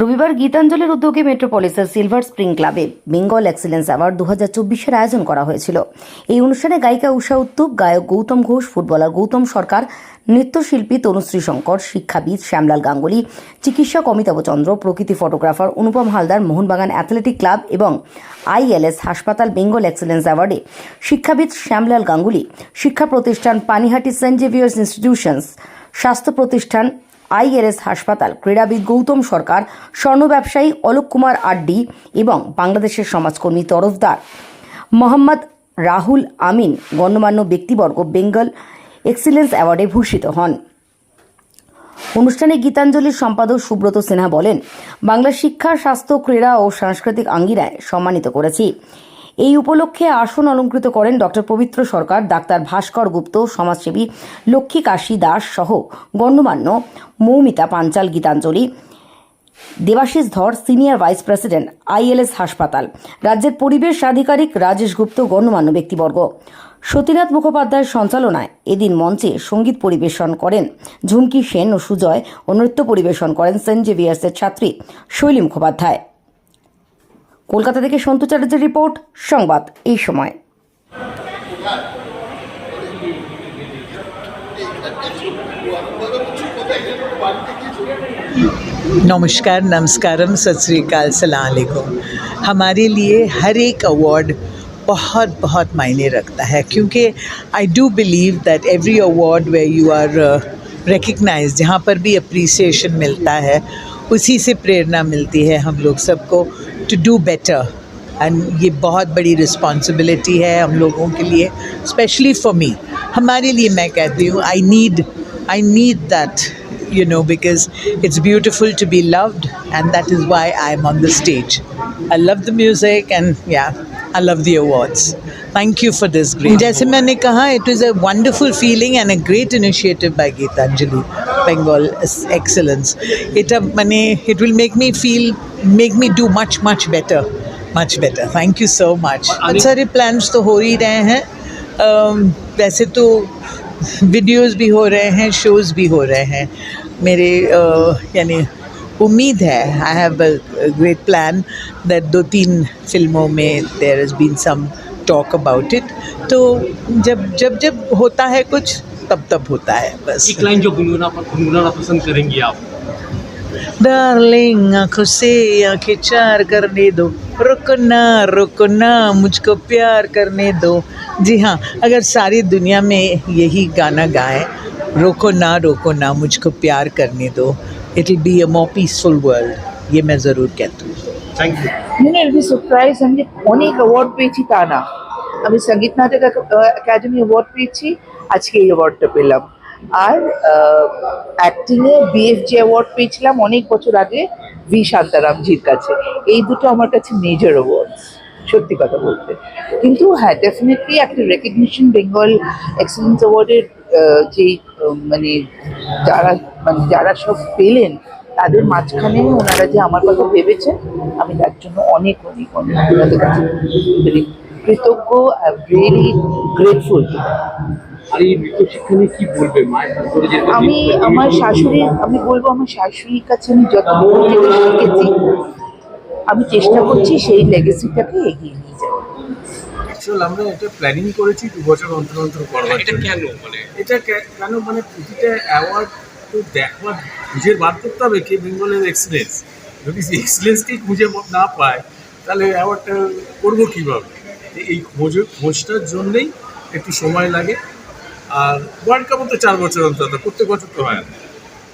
রবিবার গীতাঞ্জলির উদ্যোগে মেট্রোপলিসের silver spring ক্লাবে বেঙ্গল এক্সিলেন্স অ্যাওয়ার্ড দু হাজার চব্বিশের আয়োজন করা হয়েছিল। এই অনুষ্ঠানে গায়িকা উষা উত্তুপ, গায়ক গৌতম ঘোষ, ফুটবলার গৌতম সরকার, নৃত্যশিল্পী তনুশ্রী শঙ্কর, শিক্ষাবিদ শ্যামলাল গাঙ্গুলি, চিকিৎসক অমিতাভ চন্দ্র, প্রকৃতি photographer Anupam Haldar, Mohun Bagan athletic club এবং আইএলএস হাসপাতাল বেঙ্গল এক্সিলেন্স অ্যাওয়ার্ডে শিক্ষাবিদ শ্যামলাল গাঙ্গুলি, শিক্ষা প্রতিষ্ঠান পানিহাটি সেন্ট জেভিয়ার্স ইনস্টিটিউশনস, স্বাস্থ্য প্রতিষ্ঠান আইএলএস হাসপাতাল। ক্রীড়াবিদ গৌতম সরকার, স্বর্ণ ব্যবসায়ী অলোক কুমার আড্ডি এবং বাংলাদেশের সমাজকর্মী তরফদার। মোহাম্মদ রাহুল আমিন গণ্যমান্য ব্যক্তিবর্গ, বেঙ্গল এক্সিলেন্স অ্যাওয়ার্ডে ভূষিত হন। অনুষ্ঠানে গীতাঞ্জলির সম্পাদক সুব্রত সিনহা বলেন, বাংলা শিক্ষা, স্বাস্থ্য, ক্রীড়া ও সাংস্কৃতিক আঙ্গিনায় সম্মানিত করেছি। এই উপলক্ষে আসন অলঙ্কৃত করেন ডক্টর পবিত্র সরকার, ডাক্তার ভাস্কর গুপ্ত, সমাজসেবী লক্ষ্মী কাশী দাস সহ গণ্যমান্য মৌমিতা পাঞ্চাল গীতাঞ্জলি, দেবাশিস ধর, সিনিয়র ভাইস প্রেসিডেন্ট, আইএলএস হাসপাতাল, রাজ্যের পরিবেশ আধিকারিক রাজেশ গুপ্ত, গণ্যমান্য ব্যক্তিবর্গ। সতীনাথ মুখোপাধ্যায়ের সঞ্চালনায় এদিন মঞ্চে সংগীত পরিবেশন করেন ঝুমকি সেন ও সুজয় ও নৃত্য পরিবেশন করেন সেন্ট জেভিয়ার্সের ছাত্রী শৈলী মুখোপাধ্যায়। কলকাতা থেকে সন্তু চ্যাটার্জির রিপোর্ট সংবাদ এই সময় नमस्कार नमस्कारम सत श्रीकाल सलाम अलैकुम हमारे लिए हर एक अवार्ड बहुत बहुत मायने रखता है क्योंकि I do believe that every award way you are recognise जहाँ पर भी अप्रिसिएशन मिलता है उसी से प्रेरणा मिलती है हम लोग सबको टू डू बेटर एंड ये बहुत बड़ी रिस्पॉन्सिबिलिटी है हम लोगों के लिए स्पेशली फॉर मी हमारे लिए मैं कहती हूँ I need I need that you know because it's beautiful to be loved and that is why I am on the stage I love the music and yeah I love the thirds thank you for this great जैसे मैंने कहा it is a wonderful feeling and a great initiative by Gitanjali Bengal excellence it अब मैंने it will make me feel make me do much much better much better thank you so much बहुत सारे plans तो हो ही रहे हैं um, वैसे तो वीडियोज़ भी हो रहे हैं शोज़ भी हो रहे हैं. मेरे uh, यानी उम्मीद है। I have a great plan that दो तीन फ़िल्मों में there is been some talk about it तो जब जब जब होता है कुछ तब तब होता है बस। एक लाइन जो गुनगुना गुनगुनाना पसंद करेंगी आप। डार्लिंग आँखों से आँखें चार करने दो। रुको ना रुको ना मुझको प्यार करने दो। जी हाँ अगर सारी दुनिया में यही गाना गाएँ रोको ना रोको ना मुझको प्यार करने दो। it will be a more peaceful world ये मैं ज़रूर कहती हूँ থ্যাংক ইউ মানে আমি সারপ্রাইজ আমি যে অনেক অ্যাওয়ার্ড পেয়েছি তা না আমি সঙ্গীত নাটক একাডেমি অ্যাওয়ার্ড পেয়েছি আজকে এই অ্যাওয়ার্ডটা পেলাম আর অ্যাক্টিংয়ে বিএফজি অ্যাওয়ার্ড পেয়েছিলাম অনেক বছর আগে ভি শান্তারামজির কাছে এই দুটো আমার কাছে মেজর অ্যাওয়ার্ডস সত্যি কথা বলতে কিন্তু হ্যাঁ ডেফিনেটলি একটা রেকগনিশন বেঙ্গল এক্সেলেন্স অ্যাওয়ার্ডের যেই আহ, মানে যারা মানে যারা সব পেলেন তাদের মাঝখানে ওনারা যে আমার কথা ভেবেছেন আমি তার জন্য অনেক অনেক অনেক ওনাদের কাছে very কৃতজ্ঞ রিয়েলি গ্রেটফুল আমি আমার শাশুড়ি আমি বলব আমার শাশুড়ির কাছে আমি যেটা শিখেছি আমি চেষ্টা করছি সেই লেগেসিটাকে এগিয়ে নিয়ে। অ্যাকচুয়াল আমরা এটা প্ল্যানিং করেছি দু বছর অন্তর অন্তর করবার এটা কেন মানে? এটা কেন মানে প্রতিটা অ্যাওয়ার্ড তো দেখবার খুঁজে বার করতে হবে কে বেঙ্গলের এক্সিলেন্স যদি এক্সিলেন্সকেই খুঁজে ম- না পায় তাহলে অ্যাওয়ার্ডটা করব কীভাবে? এই খোঁজ খোঁজটার জন্যেই একটু সময় লাগে। আর ওয়ার্ল্ড কাপও তো চার বছর অন্তর অন্তর, প্রত্যেক বছর তো হয় না।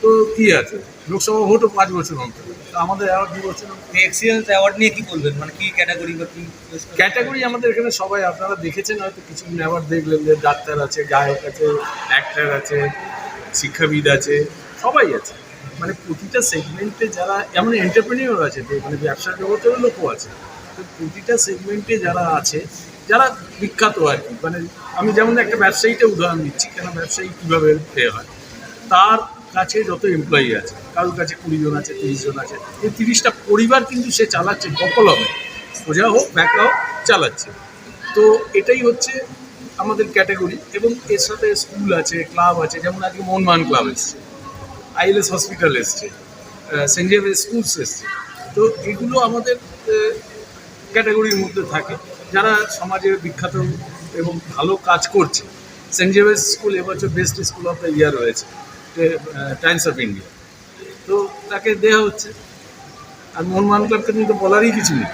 তো কী আছে? লোকসভা ভোটও পাঁচ বছর অন্তর। তো আমাদের অ্যাওয়ার্ড দু বছর এক্সিলেন্স অ্যাওয়ার্ড নিয়ে কি বলবেন? মানে কি ক্যাটাগরি বা কি ক্যাটাগরি আমাদের এখানে সবাই আপনারা দেখেছেন হয়তো কিছু অ্যাওয়ার্ড দেখলেন যে ডাক্তার আছে গায়ক আছে অ্যাক্টার আছে শিক্ষাবিদ আছে সবাই আছে। মানে প্রতিটা সেগমেন্টে যারা এমন এন্টারপ্রেনিয়র আছে তো মানে ব্যবসা জগতেরও লোকও আছে। তো প্রতিটা সেগমেন্টে যারা আছে যারা বিখ্যাত আর কি মানে আমি যেমন একটা ব্যবসায়ীটা উদাহরণ দিচ্ছি কেন ব্যবসায়ী কীভাবে হয়? তার কাছে যত এমপ্লয়ি আছে, কারোর কাছে কুড়ি জন আছে তিরিশ জন আছে, এই তিরিশটা পরিবার কিন্তু সে চালাচ্ছে বকলমে। সোজা হোক ব্যাকা হোক, চালাচ্ছে। তো এটাই হচ্ছে আমাদের ক্যাটাগরি এবং এর সাথে স্কুল আছে ক্লাব আছে, যেমন আজকে মোহনবাগান ক্লাব এসছে, আইএলএস হসপিটাল এসছে সেন্ট জেভিয়ার স্কুলস এসছে। তো এগুলো আমাদের ক্যাটাগরির মধ্যে থাকে। যারা সমাজে বিখ্যাত এবং ভালো কাজ করছে সেন্ট জেভিয়ার্স স্কুল এবছর best school of the year হয়েছে টাইমস অফ ইন্ডিয়া তো তাকে দেওয়া হচ্ছে। আর মোহনবাগান ক্লাবকে কিন্তু বলারই কিছু নেই।